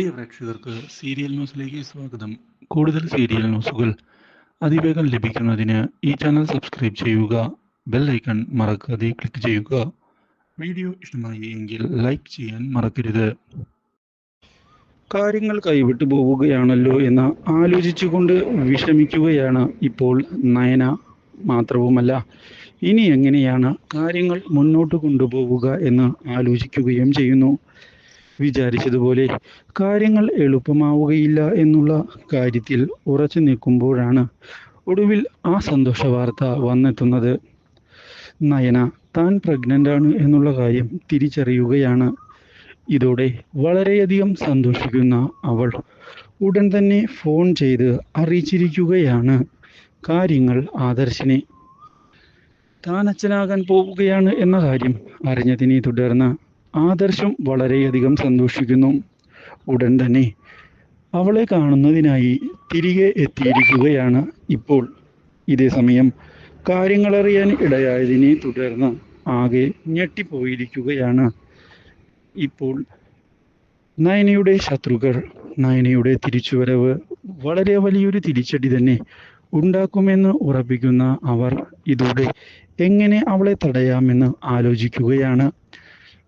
പ്രിയ പ്രേക്ഷകർക്ക് സീരിയൽ ന്യൂസിലേക്ക് സ്വാഗതം. കൂടുതൽ സീരിയൽ ന്യൂസുകൾ അതിവേഗം ലഭിക്കുന്നതിന് ഈ ചാനൽ സബ്സ്ക്രൈബ് ചെയ്യുക ബെൽ ഐക്കൺ മറക്കാതെ ക്ലിക്ക് ചെയ്യുക. വീഡിയോ ഇഷ്ടമായി എങ്കിൽ ലൈക്ക് ചെയ്യാൻ മറക്കരുത്. കാര്യങ്ങൾ കൈവിട്ടു പോവുകയാണല്ലോ എന്ന് ആലോചിച്ചുകൊണ്ട് വിഷമിക്കുകയാണ് ഇപ്പോൾ നയന മാത്രവുമല്ല. ഇനി എങ്ങനെയാണ് കാര്യങ്ങൾ മുന്നോട്ട് കൊണ്ടുപോവുക എന്ന് ആലോചിക്കുകയും ചെയ്യുന്നു. വിചാരിച്ചതുപോലെ കാര്യങ്ങൾ എളുപ്പമാവുകയില്ല എന്നുള്ള കാര്യത്തിൽ ഉറച്ചു നിൽക്കുമ്പോഴാണ് ഒടുവിൽ ആ സന്തോഷ വാർത്ത വന്നെത്തുന്നത്. നയന താൻ പ്രഗ്നന്റാണ് എന്നുള്ള കാര്യം തിരിച്ചറിയുകയാണ്. ഇതോടെ വളരെയധികം സന്തോഷിക്കുന്ന അവൾ ഉടൻ തന്നെ ഫോൺ ചെയ്ത് അറിയിച്ചിരിക്കുകയാണ്. കാര്യങ്ങൾ ആദർശിനെ. താൻ അച്ഛനാകാൻ പോവുകയാണ് എന്ന കാര്യം അറിഞ്ഞതിനെ തുടർന്ന് ആദർശം വളരെയധികം സന്തോഷിക്കുന്നു. ഉടൻ തന്നെ അവളെ കാണുന്നതിനായി തിരികെ എത്തിയിരിക്കുകയാണ് ഇപ്പോൾ. ഇതേ സമയം കാര്യങ്ങളറിയാൻ ഇടയായതിനെ തുടർന്ന് ആകെ ഞെട്ടിപ്പോയിരിക്കുകയാണ്. ഇപ്പോൾ നയനയുടെ ശത്രുക്കൾ നയനയുടെ തിരിച്ചുവരവ് വളരെ വലിയൊരു തിരിച്ചടി തന്നെ ഉണ്ടാക്കുമെന്ന് ഉറപ്പിക്കുന്ന അവർ ഇതോടെ എങ്ങനെ അവളെ തടയാമെന്ന് ആലോചിക്കുകയാണ്.